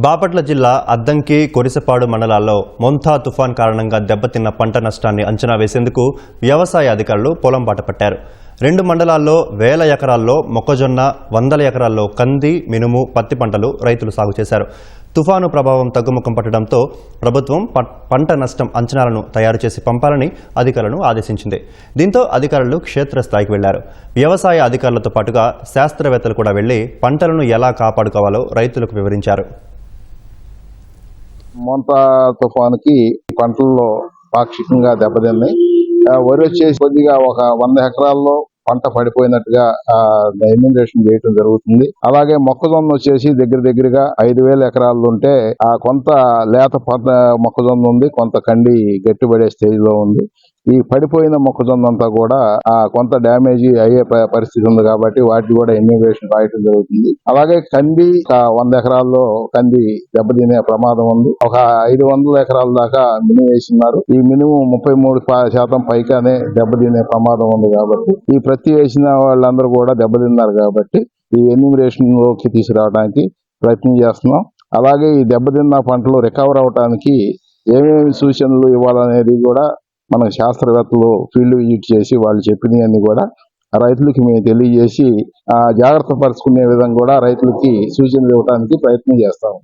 బాపట్ల జిల్లా అద్దంకి కొరిసపాడు మండలాల్లో మొంతా తుఫాన్ కారణంగా దెబ్బతిన్న పంట నష్టాన్ని అంచనా వేసేందుకు వ్యవసాయ అధికారులు పొలం బాట పట్టారు. రెండు మండలాల్లో వేల ఎకరాల్లో మొక్కజొన్న వందల ఎకరాల్లో కంది మినుము పత్తి పంటలు రైతులు సాగు చేశారు. తుఫాను ప్రభావం తగ్గుముఖం పట్టడంతో ప్రభుత్వం ప- పంట నష్టం అంచనాలను తయారు చేసి పంపాలని అధికారులను ఆదేశించింది. దీంతో అధికారులు క్షేత్రస్థాయికి వెళ్ళారు. వ్యవసాయ అధికారులతో పాటుగా శాస్త్రవేత్తలు కూడా వెళ్ళి పంటలను ఎలా కాపాడుకోవాలో రైతులకు వివరించారు. మొంత తుఫానుకి పంటల్లో పాక్షికంగా దెబ్బతిన్నాయి. వరి వచ్చేసి కొద్దిగా ఒక వంద ఎకరాల్లో పంట పడిపోయినట్టుగా ఇమ్యునేషన్ చేయటం జరుగుతుంది. అలాగే మొక్కజొన్న వచ్చేసి దగ్గర దగ్గరగా ఐదు వేల ఎకరాలు ఉంటే ఆ కొంత లేత మొక్కజొన్న ఉంది కొంత కండి గట్టిపడే స్టేజ్లో ఉంది. ఈ పడిపోయిన మొక్కజొన్న అంతా కూడా ఆ కొంత డ్యామేజ్ అయ్యే పరిస్థితి ఉంది కాబట్టి వాటికి కూడా ఇమ్యునేషన్ రాయటం జరుగుతుంది. అలాగే కంది వంద ఎకరాల్లో కంది దెబ్బతినే ప్రమాదం ఉంది. ఒక ఐదు వందల ఎకరాల దాకా మినుము వేసినారు. ఈ మినిమం ముప్పై మూడు శాతం పైగానే దెబ్బతినే ప్రమాదం ఉంది కాబట్టి ఈ ప్రతి వేసిన వాళ్ళందరూ కూడా దెబ్బతిన్నారు కాబట్టి ఈ ఎన్యూమరేషన్లోకి తీసుకురావడానికి ప్రయత్నం చేస్తున్నాం. అలాగే ఈ దెబ్బతిన్న పంటలు రికవర్ అవడానికి ఏమేమి సూచనలు ఇవ్వాలనేది కూడా మనకు శాస్త్రవేత్తలు ఫీల్డ్ విజిట్ చేసి వాళ్ళు చెప్పినవన్నీ కూడా రైతులకి మేము తెలియజేసి ఆ జాగ్రత్త పరుచుకునే విధంగా కూడా రైతులకి సూచనలు ఇవ్వడానికి ప్రయత్నం చేస్తాము